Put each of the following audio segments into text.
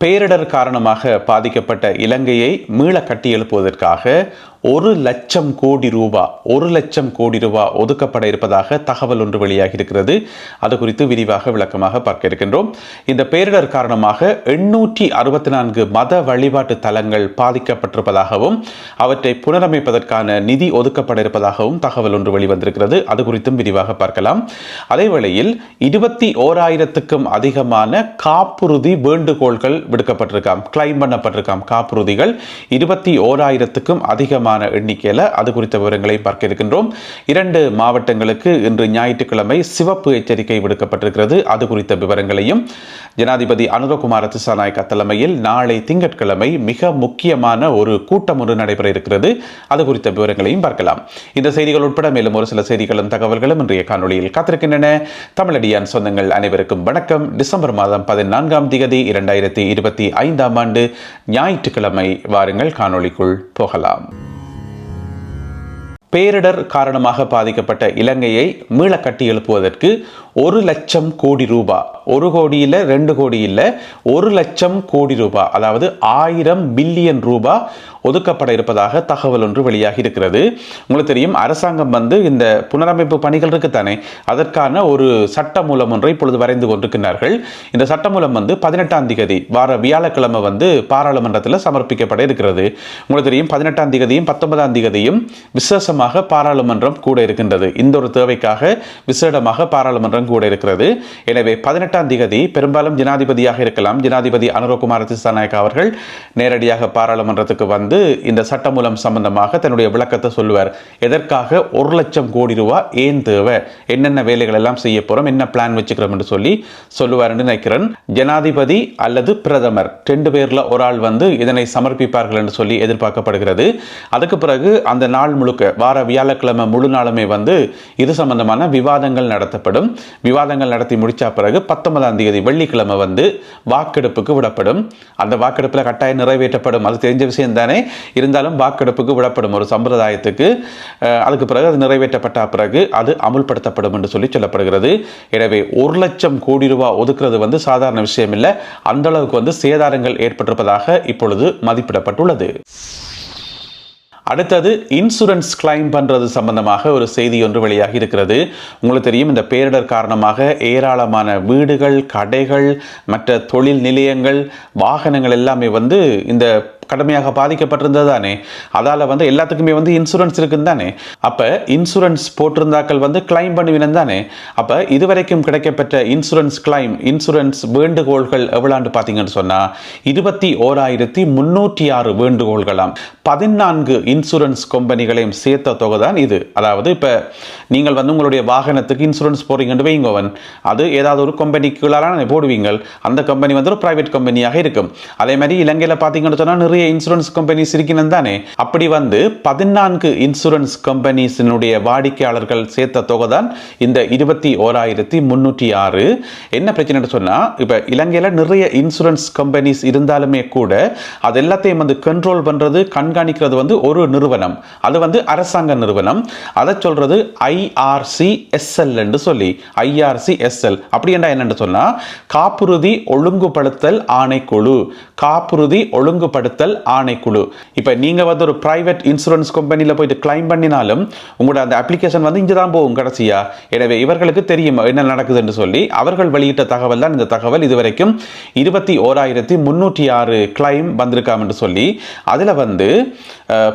பேரிடர் காரணமாக பாதிக்கப்பட்ட இலங்கையை மீள கட்டியெழுப்புவதற்காக ஒரு லட்சம் கோடி ரூபா ஒரு லட்சம் கோடி ரூபா ஒதுக்கப்பட இருப்பதாக தகவல் ஒன்று வெளியாகி இருக்கிறது அது குறித்து விரிவாக விளக்கமாக பார்க்க இருக்கின்றோம். இந்த பேரிடர் காரணமாக எண்ணூற்றி அறுபத்தி நான்கு மத வழிபாட்டு தலங்கள் பாதிக்கப்பட்டிருப்பதாகவும் அவற்றை புனரமைப்பதற்கான நிதி ஒதுக்கப்பட இருப்பதாகவும் தகவல் ஒன்று வெளிவந்திருக்கிறது. அது குறித்தும் விரிவாக பார்க்கலாம். அதே வேளையில் இருபத்தி ஓராயிரத்துக்கும் அதிகமான காப்புறுதி வேண்டுகோள்கள் விடுக்கப்பட்டிருக்காம். கிளைம் பண்ணப்பட்டிருக்காம். காப்புறுதிகள் இருபத்தி ஓராயிரத்துக்கும் அதிகமான எண்ணிக்கையில் அது குறித்த விவரங்களை பார்க்க இருக்கின்றோம். இரண்டு மாவட்டங்களுக்கு இன்று ஞாயிற்றுக்கிழமை சிவப்பு எச்சரிக்கை விடுக்கப்பட்டிருக்கிறது. அது குறித்த விவரங்களையும் ஜனாதிபதி அனுரகுமார திசாநாயக்க தலைமையில் நாளை திங்கட்கிழமை மிக முக்கியமான ஒரு கூட்டம் ஒன்று நடைபெற இருக்கிறது. அது குறித்த விவரங்களையும் பார்க்கலாம். இந்த செய்திகள் உட்பட மேலும் ஒரு சில செய்திகளும் தகவல்களும் இன்றைய காணொலியில் காத்திருக்கின்றன. தமிழடியான் சொந்தங்கள் அனைவருக்கும் வணக்கம். டிசம்பர் மாதம் பதினான்காம் தேதி இரண்டாயிரத்தி இருபத்தி ஐந்தாம் ஆண்டு ஞாயிற்றுக்கிழமை. வாருங்கள் காணொளிக்குள் போகலாம். பேரிடர் காரணமாக பாதிக்கப்பட்ட இலங்கையை மீள கட்டி எழுப்புவதற்கு ஒரு லட்சம் கோடி ரூபாய் ஒரு கோடி இல்லை ரெண்டு கோடி இல்லை ஒரு லட்சம் கோடி ரூபாய் அதாவது ஆயிரம் பில்லியன் ரூபாய் ஒதுக்கப்பட இருப்பதாக தகவல் ஒன்று வெளியாகி இருக்கிறது. உங்களுக்கு தெரியும் அரசாங்கம் வந்து இந்த புனரமைப்பு பணிகள் இருக்குத்தானே அதற்கான ஒரு சட்ட மூலம் ஒன்றை இப்பொழுது வரைந்து கொண்டிருக்கிறார்கள் இந்த சட்ட மூலம் வந்து பதினெட்டாம் தேதி வார வியாழக்கிழமை வந்து பாராளுமன்றத்தில் சமர்ப்பிக்கப்பட இருக்கிறது. உங்களுக்கு தெரியும் பதினெட்டாம் தேதியும் பத்தொன்பதாம் தேதியும் விசேஷமாக பாராளுமன்றம் கூட இருக்கின்றது. இந்த ஒரு தேவைக்காக விசேடமாக பாராளுமன்றம் கூட இருக்கிறது. எனவே பதினெட்டாம் திகதி பெரும்பாலும் ஜனாதிபதியாக இருக்கலாம். ஜனாதிபதி அனுரகுமார் திசாநாயக் அவர்கள் நேரடியாக பாராளுமன்றத்துக்கு வந்து இந்த சட்டமூலம் சம்பந்தமாக தன்னுடைய விளக்கத்தை சொல்லுவார். எதற்காக ஒரு லட்சம் கோடி ரூபா ஏன் தேவை? என்னென்ன வேலைகள் எல்லாம் செய்ய போறோம்? என்ன பிளான் வச்சுக்கிறோம் என்று சொல்லி சொல்லுவார் என்று நினைக்கிறேன். ஜனாதிபதி அல்லது பிரதமர் ரெண்டு பேர்ல ஒரு ஆள் வந்து இதனை சமர்ப்பிப்பார்கள் என்று சொல்லி எதிர்பார்க்கப்படுகிறது. அதுக்கு பிறகு அந்த நாள் முழுக்க வார வியாழக்கிழமை முழு நாளுமே வந்து இது சம்பந்தமான விவாதங்கள் நடத்தப்படும். விவாதங்கள் நடத்தி முடித்த பிறகு பத்தொன்பதாம் தேதி வெள்ளிக்கிழமை வந்து வாக்கெடுப்புக்கு விடப்படும். அந்த வாக்கெடுப்பில் கட்டாயம் நிறைவேற்றப்படும். அது தெரிஞ்ச விஷயம் தானே. இருந்தாலும் வாக்கெடுப்புக்கு விடப்படும் ஒரு சம்பிரதாயத்துக்கு. அதுக்கு பிறகு அது நிறைவேற்றப்பட்ட பிறகு அது அமுல்படுத்தப்படும் என்று சொல்லி சொல்லப்படுகிறது. எனவே ஒரு லட்சம் கோடி ரூபாய் ஒதுக்குறது வந்து சாதாரண விஷயம் இல்லை. அந்த அளவுக்கு வந்து சேதாரங்கள் ஏற்பட்டிருப்பதாக இப்பொழுது மதிப்பிடப்பட்டுள்ளது. அடுத்தது இன்சூரன்ஸ் கிளைம் பண்ணுறது சம்பந்தமாக ஒரு செய்தி ஒன்று வெளியாகி இருக்கிறது. உங்களுக்கு தெரியும் இந்த பேரிடர் காரணமாக ஏராளமான வீடுகள் கடைகள் மற்ற தொழில் நிலையங்கள் வாகனங்கள் எல்லாமே வந்து இந்த கடுமையாக பாதிக்கப்பட்டிருந்தது தானே அதால் வந்து எல்லாத்துக்குமே வந்து இன்சூரன்ஸ் இருக்குன்னு தானே அப்போ இன்சூரன்ஸ் போட்டிருந்தாக்கள் வந்து கிளைம் பண்ணுவினன் தானே அப்போ இதுவரைக்கும் கிடைக்கப்பெற்ற இன்சூரன்ஸ் கிளைம் இன்சூரன்ஸ் வேண்டுகோள்கள் எவ்வளாண்டு பார்த்தீங்கன்னு சொன்னால் இருபத்தி ஓராயிரத்தி முன்னூற்றி ஆறு வேண்டுகோள்களாம். பதினான்கு இன்சூரன்ஸ் கம்பெனிகளையும் சேர்த்த தொகை தான் இது. அதாவது இப்போ நீங்கள் வந்து உங்களுடைய வாகனத்துக்கு இன்சூரன்ஸ் போடுறீங்கன்னு வைங்கோவன் அது ஏதாவது ஒரு கம்பெனிக்குள்ளாரான போடுவீங்கள். அந்த கம்பெனி வந்து ஒரு பிரைவேட் கம்பெனியாக இருக்கும். அதே மாதிரி இலங்கையில் பார்த்தீங்கன்னு சொன்னால் நிறைய நிறைய இன்சூரன்ஸ் கம்பெனிஸ் இருக்கணும் தானே? அப்படி வந்து பதினான்கு இன்சூரன்ஸ் கம்பெனிஸினுடைய வாடிக்கையாளர்கள் சேர்த்த தொகை தான் இந்த இருபத்தி ஓராயிரத்தி முன்னூற்றி ஆறு. என்ன பிரச்சனைன்னு சொன்னால் இப்போ இலங்கையில் நிறைய இன்சூரன்ஸ் கம்பெனிஸ் இருந்தாலுமே கூட அது எல்லாத்தையும் வந்து கண்ட்ரோல் பண்ணுறது கண்காணிக்கிறது வந்து ஒரு நிறுவனம். அது வந்து அரசாங்க நிறுவனம். அதை சொல்கிறது ஐஆர்சி எஸ்எல் என்று சொல்லி ஐஆர்சி எஸ்எல் அப்படி என்றா என்னன்னு சொன்னா காப்புறுதி ஒழுங்குபடுத்தல் ஆணைக்குழு. காப்புறுதி ஒழுங்குபடுத்தல் ஆணைக்குழு. இப்போ நீங்க வந்து ஒரு பிரைவேட் இன்சூரன்ஸ் கம்பெனியில் போயிட்டு கிளைம் பண்ணினாலும் உங்களோட அந்த அப்ளிகேஷன் வந்து இங்கே தான் போகும் கடைசியா. எனவே இவர்களுக்கு தெரியும் என்ன நடக்குதுன்னு சொல்லி அவர்கள் வெளியிட்ட தகவல் தான் இந்த தகவல் இதுவரைக்கும் இருபத்தி ஓராயிரத்தி முன்னூற்றி ஆறு கிளைம் வந்திருக்காம் என்று சொல்லி அதில் வந்து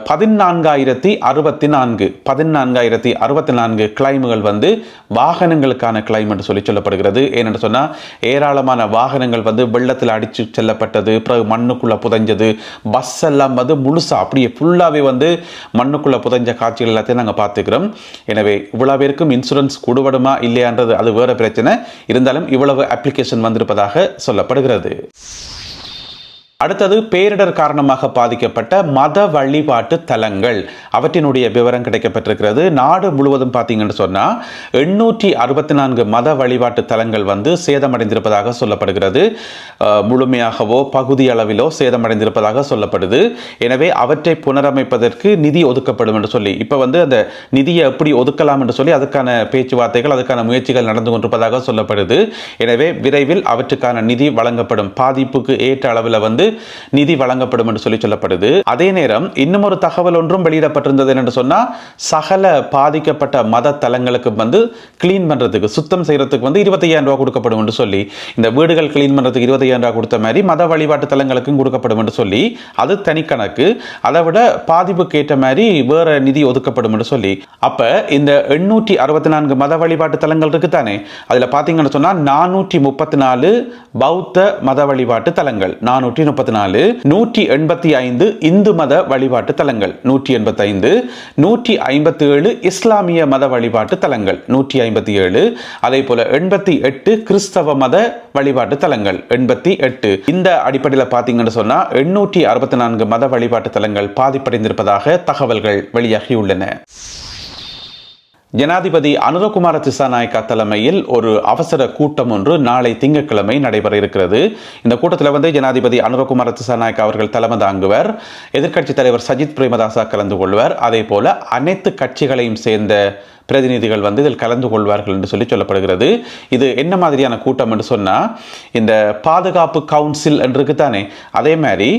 பதினான்காயிரத்தி அறுபத்தி நான்கு பதினான்காயிரத்தி அறுபத்தி நான்கு கிளைமுகள் வந்து வாகனங்களுக்கான கிளைம் என்று சொல்லி சொல்லப்படுகிறது. ஏனென்று சொன்னால் ஏராளமான வாகனங்கள் வந்து வெள்ளத்தில் அடித்து செல்லப்பட்டது பிறகு மண்ணுக்குள்ளே புதைஞ்சது பஸ் எல்லாம் வந்து முழுசாக அப்படியே ஃபுல்லாகவே வந்து மண்ணுக்குள்ளே புதைஞ்ச காட்சிகள் எல்லாத்தையும் நாங்கள் பார்த்துக்கிறோம். எனவே இவ்வளோ பேருக்கும் இன்சூரன்ஸ் கொடுபடுமா இல்லையான்றது அது வேறு பிரச்சனை. இருந்தாலும் இவ்வளவு அப்ளிகேஷன் வந்திருப்பதாக சொல்லப்படுகிறது. அடுத்தது பேரிடர் காரணமாக பாதிக்கப்பட்ட மத வழிபாட்டு தலங்கள். அவற்றினுடைய விவரம் கிடைக்கப்பட்டிருக்கிறது. நாடு முழுவதும் பார்த்தீங்கன்னு சொன்னால் எண்ணூற்றி அறுபத்தி நான்கு மத வழிபாட்டு தலங்கள் வந்து சேதமடைந்திருப்பதாக சொல்லப்படுகிறது. முழுமையாகவோ பகுதி அளவிலோ சேதமடைந்திருப்பதாக சொல்லப்படுது. எனவே அவற்றை புனரமைப்பதற்கு நிதி ஒதுக்கப்படும் என்று சொல்லி இப்போ வந்து அந்த நிதியை எப்படி ஒதுக்கலாம் என்று சொல்லி அதுக்கான பேச்சுவார்த்தைகள் அதுக்கான முயற்சிகள் நடந்து கொண்டிருப்பதாக சொல்லப்படுது. எனவே விரைவில் அவற்றுக்கான நிதி வழங்கப்படும். பாதிப்புக்கு ஏற்ற அளவில் வந்து நிதி வழங்கப்படும் என்று சொல்லி சொல்லப்படுது. அதே நேரம் இன்னும் ஒரு தகவல் ஒன்றும் வெளியிடப்பட்டிருந்தது என்று சொன்னா சகல பாதிக்கப்பட்ட மத தலங்களுக்கு வந்து கிளீன் பண்றதுக்கு சுத்தம் செய்யறதுக்கு வந்து இருபத்தையாயிரம் ரூபா கொடுக்கப்படும் என்று சொல்லி இந்த வீடுகள் கிளீன் பண்ணுறதுக்கு இருபத்தையாயிரம் ரூபா கொடுத்த மாதிரி மத வழிபாட்டு தலங்களுக்கும் கொடுக்கப்படும் என்று சொல்லி அது தனி கணக்கு. அதை விட பாதிப்புக்கு ஏற்ற மாதிரி வேற நிதி ஒதுக்கப்படும் என்று சொல்லி. அப்ப இந்த எண்ணூற்றி அறுபத்தி நான்கு மத வழிபாட்டு தலங்கள் இருக்குது தானே அதுல பார்த்தீங்கன்னு சொன்னா நானூற்றி முப்பத்தி நாலு பௌத்த மத வழிபாட்டு தலங்கள் நானூற்றி முப்பத்தி நாலு நூற்றி எண்பத்தி ஐந்து இந்து மத வழிபாட்டு தலங்கள். நூற்றி எண்பத்தி ஐந்து நூற்றி ஐம்பத்தி ஏழு இஸ்லாமிய மத வழிபாட்டு தலங்கள். நூற்றி ஐம்பத்தி ஏழு அதே போல எண்பத்தி எட்டு கிறிஸ்தவ மத வழிபாட்டு தலங்கள். எண்பத்தி எட்டு இந்த அடிப்படையில் பார்த்தீங்கன்னு சொன்னால் எண்ணூற்றி அறுபத்தி நான்கு மத வழிபாட்டு தலங்கள் பாதிப்படைந்திருப்பதாக தகவல்கள் வெளியாகியுள்ளன. ஜனாதிபதி அனுரகுமார திசாநாயக்கா தலைமையில் ஒரு அவசர கூட்டம் ஒன்று நாளை திங்கட்கிழமை நடைபெற இருக்கிறது. இந்த கூட்டத்தில் வந்து ஜனாதிபதி அனுரகுமார திசாநாயக்கா அவர்கள் தலைமை தாங்குவர் எதிர்க்கட்சித் தலைவர் சஜித் பிரேமதாசா கலந்து கொள்வார். அதே போல அனைத்து கட்சிகளையும் சேர்ந்த பிரதிநிதிகள் வந்து இதில் கலந்து கொள்வார்கள் என்று சொல்லி சொல்லப்படுகிறது. இது என்ன மாதிரியான கூட்டம் என்று சொன்னால் இந்த பாதுகாப்பு கவுன்சில் என்று இருக்குதானே? அதே மாதிரி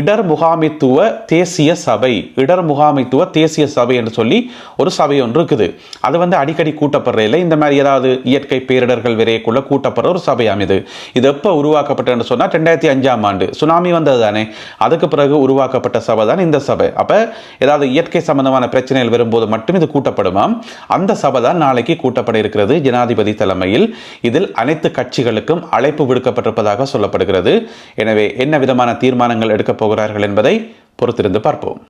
இடர் முகாமைத்துவ தேசிய சபை இடர் முகாமைத்துவ தேசிய சபை என்று சொல்லி ஒரு சபை ஒன்று இருக்குது. அது வந்து அடிக்கடி கூட்டப்படுற இல்லை. இந்த மாதிரி ஏதாவது இயற்கை பேரிடர்கள் விரையக்குள்ள கூட்டப்படுற ஒரு சபையாம் இது. இது எப்போ உருவாக்கப்பட்டதுன்னு சொன்னால் ரெண்டாயிரத்தி அஞ்சாம் ஆண்டு சுனாமி வந்தது தானே. அதுக்கு பிறகு உருவாக்கப்பட்ட சபை தான் இந்த சபை. அப்போ ஏதாவது இயற்கை சம்பந்தமான பிரச்சனைகள் வரும்போது மட்டும் இது கூட்டப்படுமாம். அந்த சபை தான் நாளைக்கு கூட்டப்பட இருக்கிறது. ஜனாதிபதி தலைமையில் இதில் அனைத்து கட்சிகளுக்கும் அழைப்பு விடுக்கப்பட்டிருப்பதாக சொல்லப்படுகிறது. எனவே என்ன விதமான தீர்மானங்கள் எடுக்கப் போகிறார்கள் என்பதை பொறுத்திருந்து பார்ப்போம்.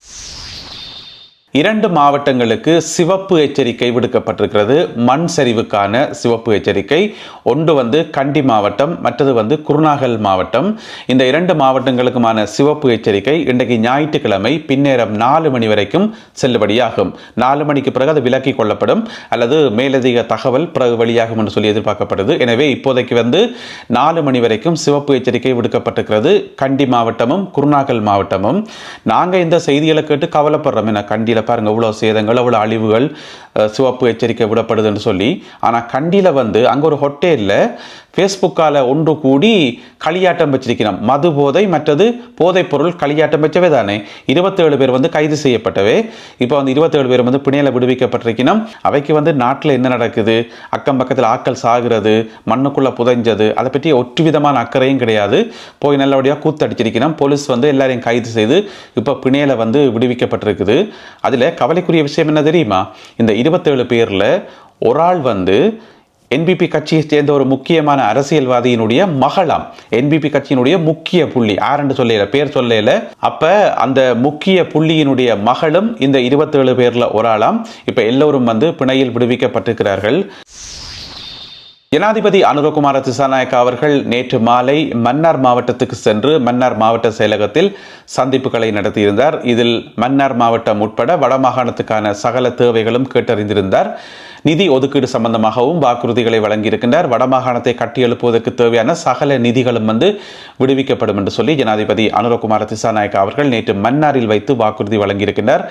இரண்டு மாவட்டங்களுக்கு சிவப்பு எச்சரிக்கை விடுக்கப்பட்டிருக்கிறது. மண் சரிவுக்கான சிவப்பு எச்சரிக்கை. ஒன்று வந்து கண்டி மாவட்டம் மற்றது வந்து குருநாகல் மாவட்டம். இந்த இரண்டு மாவட்டங்களுக்குமான சிவப்பு எச்சரிக்கை இன்றைக்கு ஞாயிற்றுக்கிழமை பின்னேரம் நாலு மணி வரைக்கும் செல்லுபடியாகும். நாலு மணிக்கு பிறகு அது விலக்கிக் கொள்ளப்படும். அல்லது மேலதிக தகவல் பிறகு வெளியாகும் என்று சொல்லி எதிர்பார்க்கப்படுது. எனவே இப்போதைக்கு வந்து நாலு மணி வரைக்கும் சிவப்பு எச்சரிக்கை விடுக்கப்பட்டிருக்கிறது. கண்டி மாவட்டமும் குருநாகல் மாவட்டமும். நாங்கள் இந்த செய்திகளை கேட்டு கவலைப்படுறோம். என்ன கண்டியில் பாருங்கள் இவ்வளோ சேதங்கள் அவ்வளோ அழிவுகள் சிவப்பு எச்சரிக்கை விடப்படுதுன்னு சொல்லி. ஆனால் கண்டியில் வந்து அங்கே ஒரு ஹோட்டலில் ஃபேஸ்புக்கால் ஒன்று கூடி களியாட்டம் வச்சிருக்கிறோம் மது போதை மற்றது போதைப் பொருள் களியாட்டம் வச்சவே தானே. இருபத்தேழு பேர் வந்து கைது செய்யப்பட்டவே. இப்போ வந்து இருபத்தேழு பேர் வந்து பிணையில் விடுவிக்கப்பட்டிருக்கணும். அவைக்கு வந்து நாட்டில் என்ன நடக்குது? அக்கம் பக்கத்தில் ஆட்கள் சாகிறது மண்ணுக்குள்ளே புதைஞ்சது அதை பற்றி ஒற்று விதமான அக்கறையும் கிடையாது. போய் நல்லபடியாக கூத்தடிச்சிருக்கணும். போலீஸ் வந்து எல்லாரையும் கைது செய்து இப்போ பிணையில் வந்து விடுவிக்கப்பட்டிருக்குது. அதில் கவலைக்குரிய விஷயம் என்ன தெரியுமா? இந்த இருபத்தேழு பேரில் ஒரு ஆள் வந்து என்பிபி கட்சியை சேர்ந்த ஒரு முக்கியமான அரசியல்வாதியினுடைய மகளாம். என்பிபி கட்சியினுடைய முக்கிய புள்ளி. ஆரண்டு சொல்லல பேர் சொல்லல. அப்ப அந்த முக்கிய புள்ளியினுடைய மகளும் இந்த இருபத்தேழு பேர்ல ஒரு ஆளாம். இப்ப எல்லோரும் வந்து பிணையில் விடுவிக்கப்பட்டிருக்கிறார்கள். ஜனாதிபதி அனுரகுமார திசாநாயக்கா அவர்கள் நேற்று மாலை மன்னார் மாவட்டத்துக்கு சென்று மன்னார் மாவட்ட செயலகத்தில் சந்திப்புகளை நடத்தியிருந்தார். இதில் மன்னார் மாவட்டம் உட்பட வடமாகாணத்துக்கான சகல தேவைகளும் கேட்டறிந்திருந்தார். நிதி ஒதுக்கீடு சம்பந்தமாகவும் வாக்குறுதிகளை வழங்கியிருக்கின்றார். வடமாகாணத்தை கட்டியெழுப்புவதற்கு தேவையான சகல நிதிகளும் வந்து விடுவிக்கப்படும் என்று சொல்லி ஜனாதிபதி அனுரகுமார திசாநாயக்கா அவர்கள் நேற்று மன்னாரில் வைத்து வாக்குறுதி வழங்கியிருக்கின்றார்.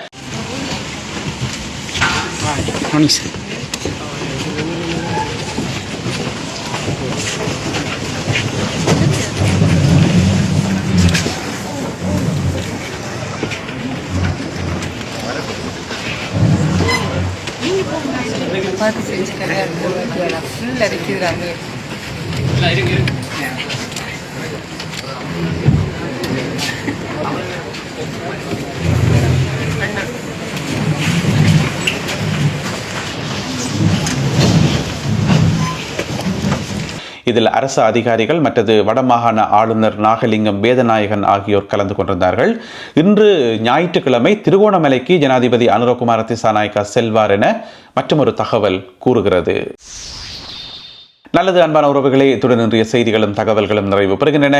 ஃபுல் அடிக்குது ராமே இருக்கு கிடையாது ஃபுல் அடிக்கிறாங்க இதில் அரசு அதிகாரிகள் மற்றது வடமாகாண ஆளுநர் நாகலிங்கம் வேதநாயகன் ஆகியோர் கலந்து கொண்டிருந்தார்கள். இன்று ஞாயிற்றுக்கிழமை திருகோணமலைக்கு ஜனாதிபதி அனுரகுமார திசாநாயக்கா செல்வார் என மற்றொரு தகவல் கூறுகிறது. நல்லது அன்பான உறவுகளே இத்துடன் இன்றைய செய்திகளும் தகவல்களும் நிறைவு பெறுகின்றன.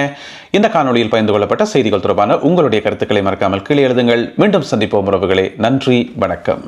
இந்த காணொலியில் பகிர்ந்து கொள்ளப்பட்ட செய்திகள் தொடர்பான உங்களுடைய கருத்துக்களை மறக்காமல் கீழே எழுதுங்கள். மீண்டும் சந்திப்போம் உறவுகளே நன்றி வணக்கம்.